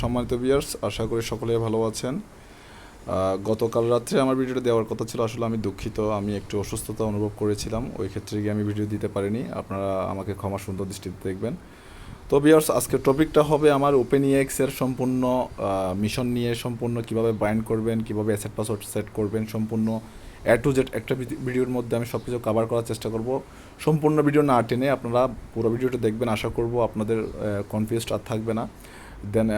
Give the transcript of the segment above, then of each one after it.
সম্মানিত বিয়ার্স আশা করি সকলে ভালো আছেন। গতকাল রাত্রে আমার ভিডিওটা দেওয়ার কথা ছিল, আসলে আমি দুঃখিত, আমি একটু অসুস্থতা অনুভব করেছিলাম, ওই ক্ষেত্রে গিয়ে আমি ভিডিও দিতে পারিনি, আপনারা আমাকে ক্ষমা সুন্দর দৃষ্টিতে দেখবেন। তো বিয়ার্স আজকের টপিকটা হবে আমার ওপেন ইএক্স এর সম্পূর্ণ মিশন নিয়ে, সম্পূর্ণ কীভাবে বাইন্ড করবেন, কীভাবে অ্যাসেট পাসওয়ার্ড সেট করবেন, সম্পূর্ণ এ টু জেড একটা ভিডিওর মধ্যে আমি সব কিছু কভার করার চেষ্টা করব। সম্পূর্ণ ভিডিও না টেনে আপনারা পুরো ভিডিওটা দেখবেন, আশা করব আপনাদের কনফিউজড আর থাকবে না। দেন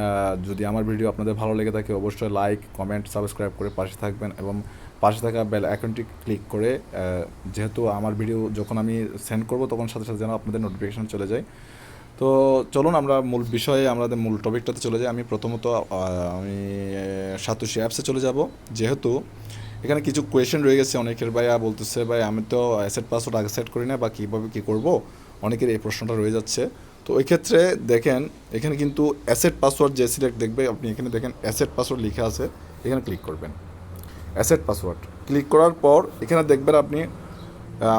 যদি আমার ভিডিও আপনাদের ভালো লেগে থাকে, অবশ্যই লাইক কমেন্ট সাবস্ক্রাইব করে পাশে থাকবেন এবং পাশে থাকা বেল আইকনটি ক্লিক করে যেহেতু আমার ভিডিও যখন আমি সেন্ড করব, তখন সাথে সাথে যেন আপনাদের নোটিফিকেশন চলে যায়। তো চলুন আমরা মূল বিষয়ে, আমাদের মূল টপিকটাতে চলে যাই। আমি প্রথমত আমি সাতোশি অ্যাপসে চলে যাব। যেহেতু এখানে কিছু কোয়েশ্চেন রয়ে গেছে, অনেকের ভাইয়া বলতেছে, ভাই, আমি তো অ্যাসেট পাসওয়ার্ড আগে সেট করি না, বা কীভাবে কী করব? অনেকের এই প্রশ্নটা রয়ে যাচ্ছে। তো ওই ক্ষেত্রে দেখেন, এখানে কিন্তু অ্যাসেট পাসওয়ার্ড যে সিলেক্ট দেখবে, আপনি এখানে দেখেন অ্যাসেট পাসওয়ার্ড লেখা আছে, এখানে ক্লিক করবেন। অ্যাসেট পাসওয়ার্ড ক্লিক করার পর এখানে দেখবেন আপনি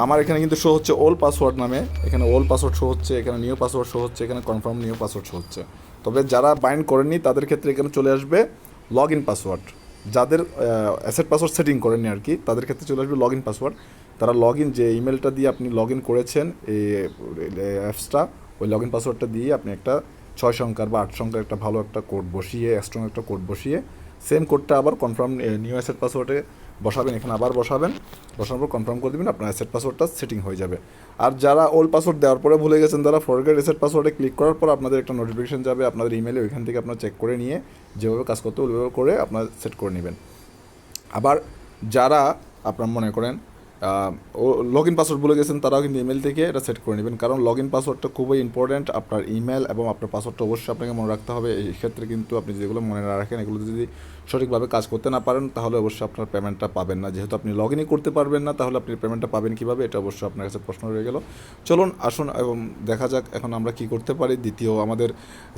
আমার এখানে কিন্তু শো হচ্ছে ওল পাসওয়ার্ড নামে, এখানে ওল পাসওয়ার্ড শো হচ্ছে, এখানে নিউ পাসওয়ার্ড শো হচ্ছে, এখানে কনফার্ম নিউ পাসওয়ার্ড শো হচ্ছে। তবে যারা বাইন্ড করেননি, তাদের ক্ষেত্রে এখানে চলে আসবে লগ ইন পাসওয়ার্ড যাদের অ্যাসেট পাসওয়ার্ড সেটিং করেনি আর কি, তাদের ক্ষেত্রে চলে আসবে লগ ইন পাসওয়ার্ড তারা লগ ইন যে ইমেলটা দিয়ে আপনি লগ ইন করেছেন এই অ্যাপসটা ওই লগ ইন পাসওয়ার্ডটা দিয়ে আপনি একটা ছয় সংখ্যার বা আট সংখ্যার একটা ভালো একটা কোড বসিয়ে স্ট্রং একটা কোড বসিয়ে সেম কোডটা আবার কনফার্ম নিউ অ্যাসেট পাসওয়ার্ডে বসাবেন। এখানে আবার বসাবেন। বসানোর পর কনফার্ম করে দেবেন আপনার অ্যাসেট পাসওয়ার্ডটা সেটিং হয়ে যাবে। আর যারা ওল্ড পাসওয়ার্ড দেওয়ার পরে ভুলে গেছেন, তারা ফরগেট অ্যাসেট পাসওয়ার্ডে ক্লিক করার পর আপনাদের একটা নোটিফিকেশন যাবে আপনাদের ইমেলে ওইখান থেকে আপনার চেক করে নিয়ে যেভাবে কাজ করতে ওইভাবে করে আপনার সেট করে নেবেন। আবার যারা আপনার মনে করেন লগ ইন পাসওয়ার্ড ভুলে গেছেন, তারাও কিন্তু ইমেল থেকে এটা সেট করে নেবেন। কারণ লগ ইন পাসওয়ার্ডটা খুবই ইম্পর্ট্যান্ট আপনার ইমেল এবং আপনার পাসওয়ার্ডটা অবশ্যই আপনাকে মনে রাখতে হবে। এই ক্ষেত্রে কিন্তু আপনি যেগুলো মনে না রাখেন এগুলো যদি সঠিকভাবে কাজ করতে না পারেন, তাহলে অবশ্যই আপনার পেমেন্টটা পাবেন না। যেহেতু আপনি লগ ইনই করতে পারবেন না, তাহলে আপনি পেমেন্টটা পাবেন কীভাবে, এটা অবশ্যই আপনার কাছে প্রশ্ন রয়ে গেল। চলুন, আসুন এবং দেখা যাক এখন আমরা কি করতে পারি। দ্বিতীয় আমাদের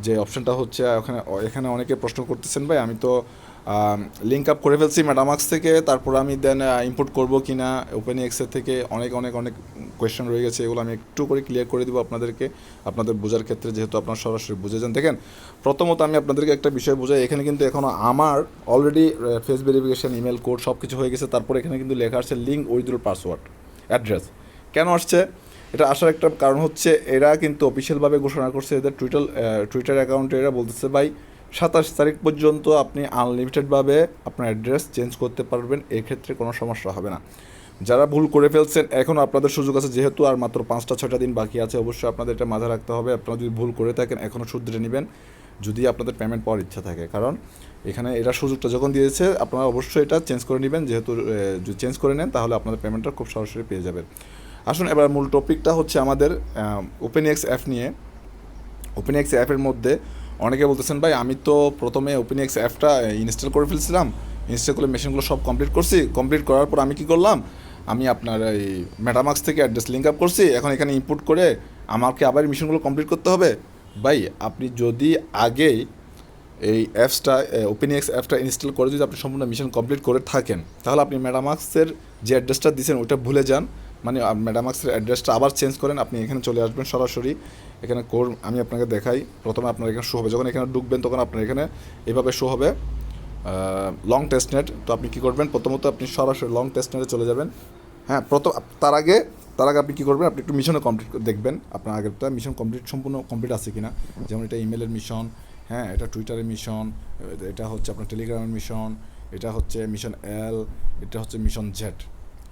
যে অপশনটা হচ্ছে, এখানে এখানে অনেকে প্রশ্ন করতেছেন, ভাই, আমি তো লিঙ্ক আপ করে ফেলছি ম্যাডামাক্স থেকে, তারপর আমি দেন ইম্পোর্ট করব কি না ওপেন এক্সের থেকে অনেক অনেক অনেক কোয়েশ্চেন রয়ে গেছে, এগুলো আমি একটু করে ক্লিয়ার করে দেবো আপনাদেরকে, আপনাদের বোঝার ক্ষেত্রে যেহেতু আপনারা সরাসরি বুঝে যান দেখেন, প্রথমত আমি আপনাদেরকে একটা বিষয় বোঝাই, এখানে কিন্তু এখনও আমার already face verification email code সব কিছু হয়ে গেছে, তারপর এখানে কিন্তু লেখা আসছে লিঙ্ক উইথড্রল পাসওয়ার্ড অ্যাড্রেস কেন আসছে? এটা আসার একটা কারণ হচ্ছে, এরা কিন্তু অফিসিয়ালভাবে ঘোষণা করছে এদের টুইটার টুইটার অ্যাকাউন্টে এরা বলতেছে, ভাই সাতাশ তারিখ পর্যন্ত আপনি আনলিমিটেডভাবে আপনার অ্যাড্রেস চেঞ্জ করতে পারবেন, এক্ষেত্রে কোনো সমস্যা হবে না। যারা ভুল করে ফেলছেন এখন আপনাদের সুযোগ আছে, যেহেতু আর মাত্র পাঁচটা, ছয়টা দিন বাকি আছে, অবশ্যই আপনাদের এটা মাথায় রাখতে হবে। আপনারা যদি ভুল করে থাকেন, এখনও শুধরে নেবেন, যদি আপনাদের পেমেন্ট পাওয়ার ইচ্ছা থাকে। কারণ এখানে এরা সুযোগটা যখন দিয়েছে, আপনারা অবশ্যই এটা চেঞ্জ করে নেবেন, যেহেতু যদি চেঞ্জ করে নেন, তাহলে আপনাদের পেমেন্টটা খুব সরাসরি পেয়ে যাবেন। আসুন, এবার মূল টপিকটা হচ্ছে আমাদের ওপেন এক্স অ্যাপ নিয়ে। ওপেন এক্স অ্যাপের মধ্যে অনেকে বলতেছেন, ভাই, আমি তো প্রথমে ওপেন এক্স অ্যাপটা ইনস্টল করে ফেলছিলাম ইনস্টল করে মেশিনগুলো সব কমপ্লিট করছি কমপ্লিট করার পর আমি কি করলাম? আমি আপনার এই মেটামাক্স থেকে অ্যাড্রেস লিঙ্ক আপ করছি, এখন এখানে ইনপুট করে আমাকে আবার মিশনগুলো কমপ্লিট করতে হবে। ভাই, আপনি যদি আগেই এই অ্যাপসটা ওপেন এক্স অ্যাপটা ইনস্টল করে যদি আপনি সম্পূর্ণ মিশন কমপ্লিট করে থাকেন, তাহলে আপনি ম্যাডামাক্সের যে অ্যাড্রেসটা দিয়েছেন ওইটা ভুলে যান। মানে ম্যাডামাক্সের অ্যাড্রেসটা আবার চেঞ্জ করেন, আপনি এখানে চলে আসবেন সরাসরি। এখানে কোর আমি আপনাকে দেখাই। প্রথমে আপনার এখানে শো হবে। যখন এখানে ঢুকবেন, তখন আপনার এখানে এভাবে শো হবে। লং টেস্ট নেট তো আপনি কী করবেন? প্রথমত আপনি সরাসরি লং টেস্ট নেটে চলে যাবেন। হ্যাঁ প্রথম, তার আগে তার আগে আপনি কী করবেন? আপনি একটু মিশনে কমপ্লিট দেখবেন। আপনার আগেরটা মিশন কমপ্লিট সম্পূর্ণ কমপ্লিট আছে কিনা। যেমন এটা ইমেলের মিশন হ্যাঁ এটা টুইটারের মিশন এটা হচ্ছে আপনার টেলিগ্রামের মিশন এটা হচ্ছে মিশন এল এটা হচ্ছে মিশন জেড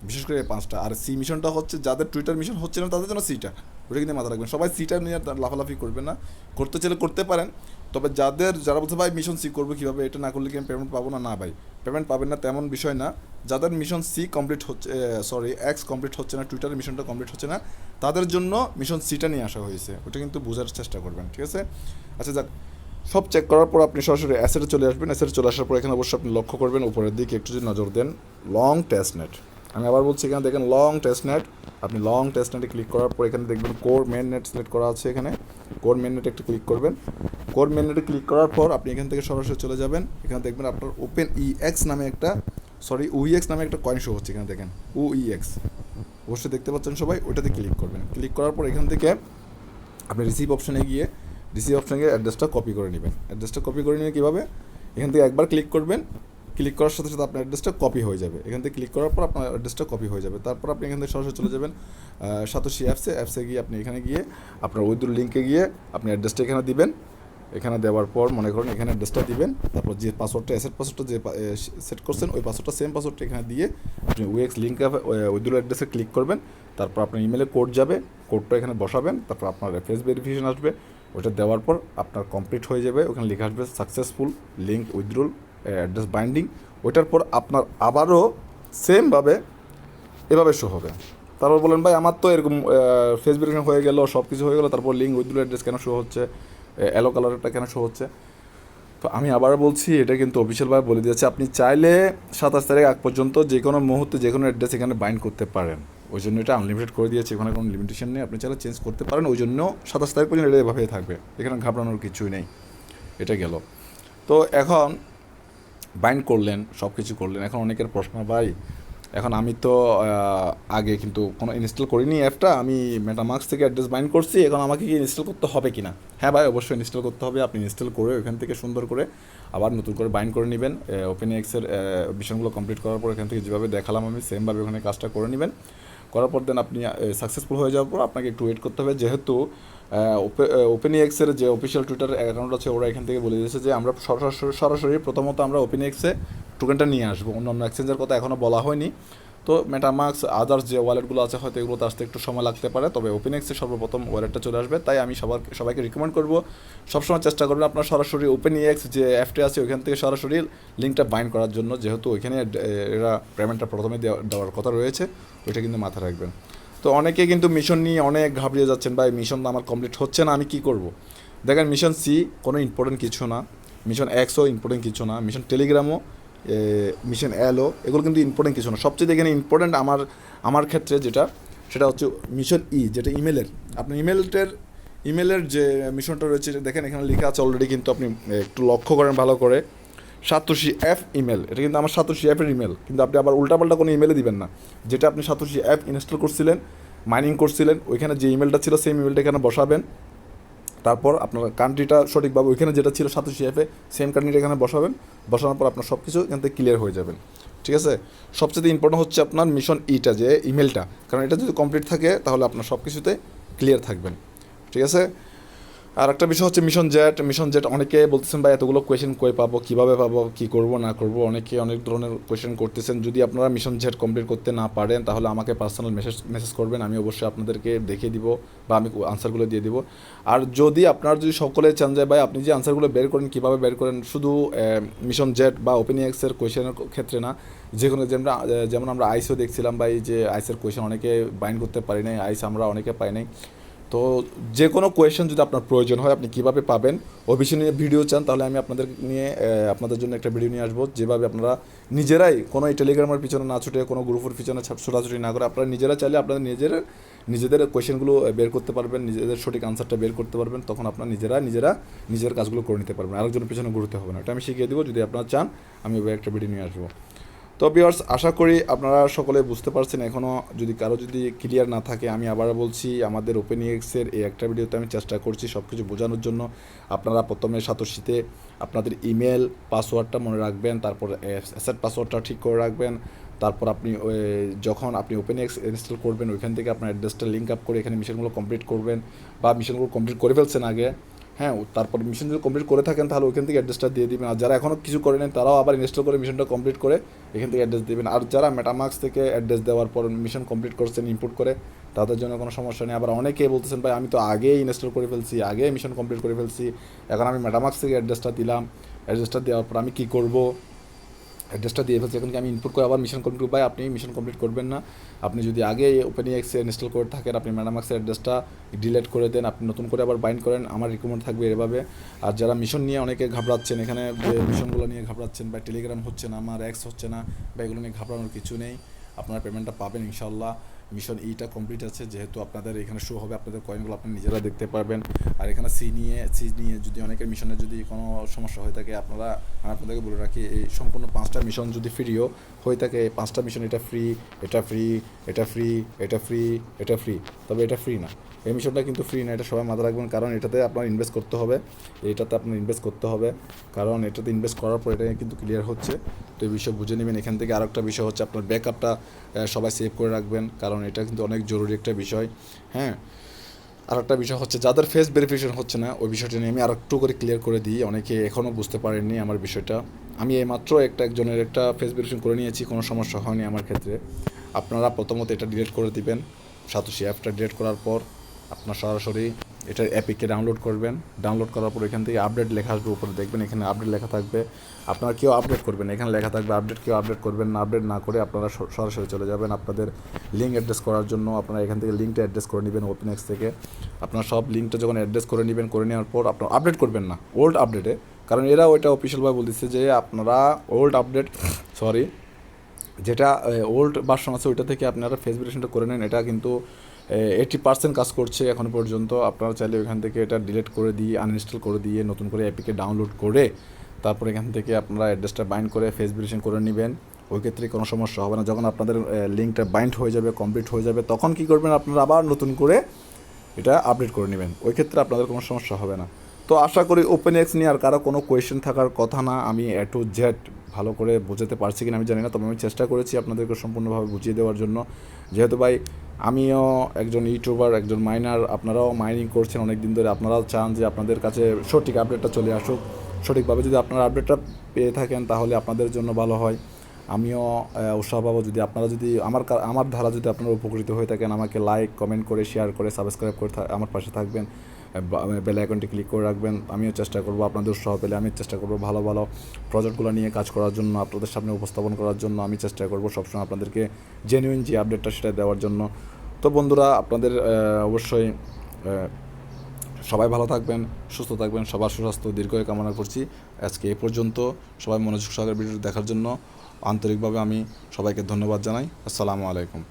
বিশেষ করে পাঁচটা। আর সি মিশনটা হচ্ছে যাদের টুইটার মিশন হচ্ছে না, তাদের জন্য সিটা ওটা কিন্তু মাথা রাখবেন। সবাই সিটা নিয়ে লাফালাফি করবেন না। করতে চাইলে করতে পারেন। তবে যাদের, যারা বলছে, ভাই মিশন সি করব কীভাবে? এটা না করলে কি আমি পেমেন্ট পাবো না? না, ভাই। পেমেন্ট পাবেন না, তেমন বিষয় না। যাদের মিশন সি কমপ্লিট হচ্ছে সরি এক্স কমপ্লিট হচ্ছে না টুইটারের মিশনটা কমপ্লিট হচ্ছে না, তাদের জন্য মিশন সিটা নিয়ে আসা হয়েছে। ওটা কিন্তু বোঝার চেষ্টা করবেন, ঠিক আছে? আচ্ছা যাক। সব চেক করার পর আপনি সরাসরি অ্যাসেটে চলে আসবেন। অ্যাসেটে চলে আসার পর এখানে অবশ্যই আপনি লক্ষ্য করবেন, উপরের দিকে একটু যদি নজর দেন লং টেস্ট নেট আমি আবার বলছি এখানে দেখেন লং টেস্ট নেট আপনি লং টেস্ট নেটে ক্লিক করার পর এখানে দেখবেন কোর মেন নেট সিলেক্ট করা আছে এখানে। কোর মেন নেটে একটু ক্লিক করবেন। কোর মেন নেটে ক্লিক করার পর আপনি এখান থেকে সরাসরি চলে যাবেন। এখানে দেখবেন আপনার ওপেন ই এক্স নামে একটা সরি উইএক্স নামে একটা কয়েন শো হচ্ছে এখানে দেখেন উ এক্স অবশ্যই দেখতে পাচ্ছেন সবাই, ওইটাতে ক্লিক করবেন। ক্লিক করার পর এখান থেকে আপনি রিসিভ অপশনে গিয়ে রিসিভ অপশানে অ্যাড্রেসটা কপি করে নেবেন। অ্যাড্রেসটা কপি করে নিয়ে কীভাবে? এখান থেকে একবার ক্লিক করবেন। ক্লিক করার সাথে সাথে আপনার অ্যাড্রেসটা কপি হয়ে যাবে। এখান থেকে ক্লিক করার পর আপনার অ্যাড্রেসটা কপি হয়ে যাবে। তারপর আপনি এখান থেকে সরাসরি চলে যাবেন সাতোশি অ্যাপসে অ্যাপসে গিয়ে আপনি এখানে গিয়ে আপনার ওইদুর লিঙ্কে গিয়ে আপনি অ্যাড্রেসটা এখানে দিবেন। এখানে দেওয়ার পর মনে করেন এখানে অ্যাড্রেসটা দিবেন। তারপর যে পাসওয়ার্ডটা অ্যাসেট পাসওয়ার্ডটা যে সেট করছেন, ওই পাসওয়ার্ডটা সেম পাসওয়ার্ডটা এখানে দিয়ে আপনি ওয়েক্স লিঙ্ক ওইদুর অ্যাড্রেসে ক্লিক করবেন। তারপর আপনার ইমেলে কোড যাবে। কোডটা এখানে বসাবেন। তারপর আপনার ফেস ভেরিফিকেশন আসবে। ওটা দেওয়ার পর আপনার কমপ্লিট হয়ে যাবে। ওখানে লেখা আসবে successful link withdrawal address binding ওইটার পর আপনার আবারও সেমভাবে এভাবে শো হবে। তারপর বলেন, ভাই, আমার তো এরকম ফেস ভেরিফিকেশন হয়ে গেল সব কিছু হয়ে গেলো, তারপর লিঙ্ক উইথড্রল অ্যাড্রেস কেন শো হচ্ছে? অ্যালো কালারটা কেন শো হচ্ছে? তো আমি আবার বলছি, এটা কিন্তু অফিসিয়ালভাবে বলে দিয়েছে, আপনি চাইলে সাতাশ তারিখ আগ পর্যন্ত যে কোনো মুহূর্তে যে কোনো অ্যাড্রেস এখানে বাইন্ড করতে পারেন। ওই জন্য এটা আনলিমিটেড করে দিয়েছে, এখানে কোনো লিমিটেশন নেই, আপনি চাইলে চেঞ্জ করতে পারেন, ওই জন্য সাতাশ তারিখ পর্যন্ত এটা এভাবেই থাকবে। এখানে ঘাবড়ানোর কিছুই নেই। এটা গেল। তো এখন বাইন্ড করলেন সব কিছু করলেন। এখন অনেকের প্রশ্ন, ভাই, এখন আমি তো আগে কিন্তু কোনো ইনস্টল করিনি অ্যাপটা আমি মেটামার্কস থেকে অ্যাড্রেস বাইন্ড করছি, এখন আমাকে কি ইনস্টল করতে হবে কি না হ্যাঁ ভাই, অবশ্যই ইনস্টল করতে হবে, আপনি ইনস্টল করে ওখান থেকে সুন্দর করে আবার নতুন করে বাইন্ড করে নেবেন। ওপেন এক্সের মিশনগুলো কমপ্লিট করার পর এখান থেকে যেভাবে দেখালাম আমি সেমভাবে ওখানে কাজটা করে নেবেন। করার পর দেন আপনি সাকসেসফুল হয়ে যাওয়ার পর আপনাকে একটু ওয়েট করতে হবে। যেহেতু ওপেন এক্সের যে অফিসিয়াল টুইটার অ্যাকাউন্ট আছে, ওরা এখান থেকে বলে দিয়েছে যে আমরা সরাসরি সরাসরি প্রথমত আমরা ওপেন এক্সে টোকেনটা নিয়ে আসব। অন্য অন্য এক্সচেঞ্জের কথা এখনও বলা হয়নি। তো মেটামার্কস আদার্স যে ওয়ালেটগুলো আছে, হয়তো এগুলোতে আসতে একটু সময় লাগতে পারে, তবে ওপেন এক্সে সর্বপ্রথম ওয়ালেটটা চলে আসবে। তাই আমি সবার, সবাইকে রিকমেন্ড করব, সবসময় চেষ্টা করবেন আপনার সরাসরি ওপেন এক্স যে অ্যাপটি আছে, ওইখান থেকে সরাসরি লিঙ্কটা বাইন্ড করার জন্য। যেহেতু ওইখানে এরা পেমেন্টটা প্রথমে দেওয়া- দেওয়ার কথা রয়েছে, ওইটা কিন্তু মাথায় রাখবেন। তো অনেকে কিন্তু মিশন নিয়ে অনেক ঘাবড়িয়ে যাচ্ছেন, ভাই মিশন আমার কমপ্লিট হচ্ছে না, আমি কি করব? দেখেন মিশন সি কোনো ইম্পর্টেন্ট কিছু না। মিশন এক্সও ইম্পর্টেন্ট কিছু না। মিশন টেলিগ্রামও মিশন এলও এগুলো কিন্তু ইম্পর্টেন্ট কিছু না। সবচেয়ে এখানে ইম্পর্টেন্ট আমার আমার ক্ষেত্রে যেটা, সেটা হচ্ছে মিশন ই যেটা ইমেলের আপনার ইমেলটার ইমেলের যে মিশনটা রয়েছে, দেখেন এখানে লেখা আছে অলরেডি কিন্তু আপনি একটু লক্ষ্য করেন ভালো করে। সাতোশি অ্যাপ ইমেল এটা কিন্তু আমার সাতোশি অ্যাপের ইমেল কিন্তু আপনি আবার উল্টাপাল্টা কোনো ইমেলে দিবেন না। যেটা আপনি সাতোশি অ্যাপ ইনস্টল করছিলেন মাইনিং করছিলেন, ওইখানে যে ইমেলটা ছিল সেই ইমেলটা এখানে বসাবেন। তারপর আপনার কান্ট্রিটা সঠিকভাবে ওইখানে যেটা ছিল সাতোশি অ্যাপে সেম কান্ট্রিটা এখানে বসাবেন। বসানোর পর আপনার সব কিছু এখান থেকে ক্লিয়ার হয়ে যাবেন ঠিক আছে? সবচেয়ে ইম্পর্টেন্ট হচ্ছে আপনার মিশন ইটা যে ইমেলটা কারণ এটা যদি কমপ্লিট থাকে, তাহলে আপনার সব কিছুতে ক্লিয়ার থাকবেন। ঠিক আছে? আর একটা বিষয় হচ্ছে মিশন জেট মিশন জেট অনেকে বলতেছেন, ভাই, এতগুলো কোয়েশ্চেন কই পাবো? কীভাবে পাবো? কী করব? না করব? অনেকে অনেক ধরনের কোয়েশ্চেন করতেছেন। যদি আপনারা মিশন জেট কমপ্লিট করতে না পারেন, তাহলে আমাকে পার্সোনাল মেসেজ মেসেজ করবেন। আমি অবশ্যই আপনাদেরকে দেখিয়ে দিব বা আমি আনসারগুলো দিয়ে দিব। আর যদি আপনার যদি সকলে চান যায়, ভাই, আপনি যে আনসারগুলো বের করেন, কীভাবে বের করেন? শুধু মিশন জেট বা ওপেন এক্সের কোয়েশ্চেনের ক্ষেত্রে না যে কোনো যেমন যেমন আমরা আইসও দেখছিলাম, ভাই, যে আইসের কোয়েশ্চেন অনেকে বাইন্ড করতে পারি নাই আইস আমরা অনেকে পাই নাই। তো যে কোনো কোয়েশ্চেন যদি আপনার প্রয়োজন হয়, আপনি কীভাবে পাবেন বিষয় নিয়ে ভিডিও চান, তাহলে আমি আপনাদের নিয়ে আপনাদের জন্য একটা ভিডিও নিয়ে আসব। যেভাবে আপনারা নিজেরাই কোনো টেলিগ্রামের পিছনে না ছুটে, কোনো গ্রুপের পিছনে ছোটাছুটি না করে, আপনারা নিজেরা চাইলে আপনারা নিজের, নিজেদের কোয়েশ্চেনগুলো বের করতে পারবেন, নিজেদের সঠিক আনসারটা বের করতে পারবেন, তখন আপনারা নিজেরা নিজেরা নিজের কাজগুলো করে নিতে পারবেন। আরেকজনের পিছনে ঘুরতে হবে না। এটা আমি শিখিয়ে দেবো, যদি আপনারা চান, আমি একটা ভিডিও নিয়ে আসব। তো বিয়ার্স আশা করি আপনারা সকলে বুঝতে পারছেন এখনও যদি কারও যদি ক্লিয়ার না থাকে, আমি আবার বলছি, আমাদের ওপেন এক্সের এই একটা ভিডিওতে আমি চেষ্টা করছি সব কিছু বোঝানোর জন্য। আপনারা প্রথমে সাতশীতে আপনাদের ইমেল পাসওয়ার্ডটা মনে রাখবেন, তারপর অ্যাসেট পাসওয়ার্ডটা ঠিক করে রাখবেন, তারপর আপনি যখন আপনি ওপেন এক্স ইনস্টল করবেন, ওইখান থেকে আপনার অ্যাড্রেসটা লিঙ্ক আপ করে এখানে মিশনগুলো কমপ্লিট করবেন, বা মিশনগুলো কমপ্লিট করে ফেলছেন আগে হ্যাঁ তারপর মিশন যদি কমপ্লিট করে থাকেন, তাহলে ওইখান থেকে অ্যাড্রেসটা দিয়ে দেবেন। আর যারা এখনও কিছু করে নেন তারাও আবার ইনস্টল করে মিশনটা কমপ্লিট করে এখান থেকে অ্যাড্রেস দেবেন। আর যারা মেটামার্কস থেকে অ্যাড্রেস দেওয়ার পর মিশন কমপ্লিট করছেন ইনপুট করে, তাদের জন্য কোনো সমস্যা নেই। আবার অনেকে বলতেছেন, ভাই, আমি তো আগেই ইনস্টল করে ফেলছি আগে মিশন কমপ্লিট করে ফেলছি। এখন আমি মেটামার্কস থেকে অ্যাড্রেসটা দিলাম। অ্যাড্রেসটা দেওয়ার পর আমি কী করব? অ্যাড্রেসটা দিয়ে ফেলছি। এখন আমি ইনপুট করে আবার মিশন কমপ্লিট পাই আপনি মিশন কমপ্লিট করবেন না। আপনি যদি আগে ওপেন এক্সে ইনস্টল করে থাকেন, আপনি ম্যাডামাক্সের অ্যাড্রেসটা ডিলেট করে দেন, আপনি নতুন করে আবার বাইন্ড করেন, আমার রিকমেন্ড থাকবে এভাবে। আর যারা মিশন নিয়ে অনেকে ঘাবড়াচ্ছেন, এখানে যে মিশনগুলো নিয়ে ঘাবড়াচ্ছেন বা টেলিগ্রাম হচ্ছে না, আমার অ্যাক্স হচ্ছে না বা এগুলো নিয়ে ঘাবড়ানোর কিছু নেই। আপনার পেমেন্টটা পাবেন ইনশাল্লাহ মিশন ইটা কমপ্লিট আছে, যেহেতু আপনাদের এখানে শো হবে, আপনাদের কয়েনগুলো আপনি নিজেরা দেখতে পারবেন। আর এখানে সি নিয়ে সি নিয়ে যদি অনেকের মিশনে যদি কোনো সমস্যা হয়ে থাকে, আপনারা আপনাদেরকে বলে রাখি, এই সম্পূর্ণ পাঁচটা মিশন যদি ফ্রিও হয়ে থাকে, পাঁচটা মিশন এটা ফ্রি এটা ফ্রি এটা ফ্রি এটা ফ্রি এটা ফ্রি তবে এটা ফ্রি না। এই মিশনটা কিন্তু ফ্রি না, এটা সবাই মাথায় রাখবেন, কারণ এটাতে আপনার ইনভেস্ট করতে হবে। এটাতে আপনার ইনভেস্ট করতে হবে, কারণ এটাতে ইনভেস্ট করার পর এটা কিন্তু ক্লিয়ার হচ্ছে। তো এই বিষয় বুঝে নেবেন। এখান থেকে আরেকটা বিষয় হচ্ছে আপনার ব্যাকআপটা সবাই সেভ করে রাখবেন, কারণ এটা কিন্তু অনেক জরুরি একটা বিষয়। হ্যাঁ? আর একটা বিষয় হচ্ছে, যাদের ফেস ভেরিফিকেশন হচ্ছে না, ওই বিষয়টা নিয়ে আমি আর একটু করে ক্লিয়ার করে দিই। অনেকে এখনও বুঝতে পারেননি আমার বিষয়টা। আমি এইমাত্র একটা একজনের একটা ফেস ভেরিফিকেশন করে নিয়েছি, কোনো সমস্যা হয়নি আমার ক্ষেত্রে। আপনারা প্রথমত এটা ডিলেট করে দিবেন। সাতোশি অ্যাপটা ডিলেট করার পর আপনার সরাসরি এটা অ্যাপিকে ডাউনলোড করবেন। ডাউনলোড করার পর এখান থেকে আপডেট লেখা আসবে, উপরে দেখবেন এখানে আপডেট লেখা থাকবে। আপনারা কেউ আপডেট করবেন এখানে লেখা থাকবে আপডেট কেউ আপডেট করবেন না আপডেট না করে আপনারা সরাসরি চলে যাবেন আপনাদের লিঙ্ক অ্যাড্রেস করার জন্য। আপনারা এখান থেকে লিঙ্কটা অ্যাড্রেস করে নেবেন ওপেনএক্স থেকে। আপনার সব লিঙ্কটা যখন অ্যাড্রেস করে নেবেন, করে নেওয়ার পর আপনার আপডেট করবেন না ওল্ড আপডেটে কারণ এরা ওইটা অফিসিয়ালভাবে বলতেছে যে আপনারা ওল্ড আপডেট সরি যেটা ওল্ড ভার্সন আছে ওইটা থেকে আপনারা ফেস ভেরিফিকেশনটা করে নেন। এটা কিন্তু এইটি পার্সেন্ট কাজ করছে এখন পর্যন্ত। আপনারা চাইলে ওইখান থেকে এটা ডিলিট করে দিয়ে আনইনস্টল করে দিয়ে, নতুন করে অ্যাপিকে ডাউনলোড করে তারপর এখান থেকে আপনারা অ্যাড্রেসটা বাইন্ড করে ফেস ভেরিফিকেশন করে নেবেন। ওই ক্ষেত্রে কোনো সমস্যা হবে না। যখন আপনাদের লিঙ্কটা বাইন্ড হয়ে যাবে কমপ্লিট হয়ে যাবে, তখন কী করবেন আপনারা আবার নতুন করে এটা আপডেট করে নেবেন। ওই ক্ষেত্রে আপনাদের কোনো সমস্যা হবে না। তো আশা করি ওপেন এক্স নিয়ে আর কারও কোনো কোয়েশ্চেন থাকার কথা না। আমি এ টু জেড ভালো করে বোঝাতে পারছি কিনা আমি জানি না, তবে আমি চেষ্টা করেছি আপনাদেরকে সম্পূর্ণভাবে বুঝিয়ে দেওয়ার জন্য। যেহেতু ভাই আমিও একজন ইউটিউবার, একজন মাইনার, আপনারাও মাইনিং করছেন অনেক দিন ধরে, আপনারাও চান যে আপনাদের কাছে সঠিক আপডেটটা চলে আসুক। সঠিকভাবে যদি আপনারা আপডেটটা পেয়ে থাকেন, তাহলে আপনাদের জন্য ভালো হয়। আমিও উৎসাহ পাবো যদি আপনারা যদি, আমার আমার ধারা যদি আপনারা উপকৃত হয়ে থাকেন, আমাকে লাইক কমেন্ট করে শেয়ার করে সাবস্ক্রাইব করে আমার পাশে থাকবেন। বেল আইকনটি ক্লিক করে রাখবেন। আমিও চেষ্টা করব আপনাদের উৎসাহ পেলে আমি চেষ্টা করব ভালো ভালো প্রজেক্টগুলো নিয়ে কাজ করার জন্য, আপনাদের সামনে উপস্থাপন করার জন্য আমি চেষ্টা করব সবসময় আপনাদেরকে জেনুইন যে আপডেটটা সেটা দেওয়ার জন্য। তো বন্ধুরা, আপনাদের অবশ্যই সবাই ভালো থাকবেন, সুস্থ থাকবেন, সবার সুস্বাস্থ্য দীর্ঘ কামনা করছি। আজকে এ পর্যন্ত, সবাই মনোযোগ সহকারে ভিডিওটি দেখার জন্য আন্তরিকভাবে আমি সবাইকে ধন্যবাদ জানাই। আসসালামু আলাইকুম।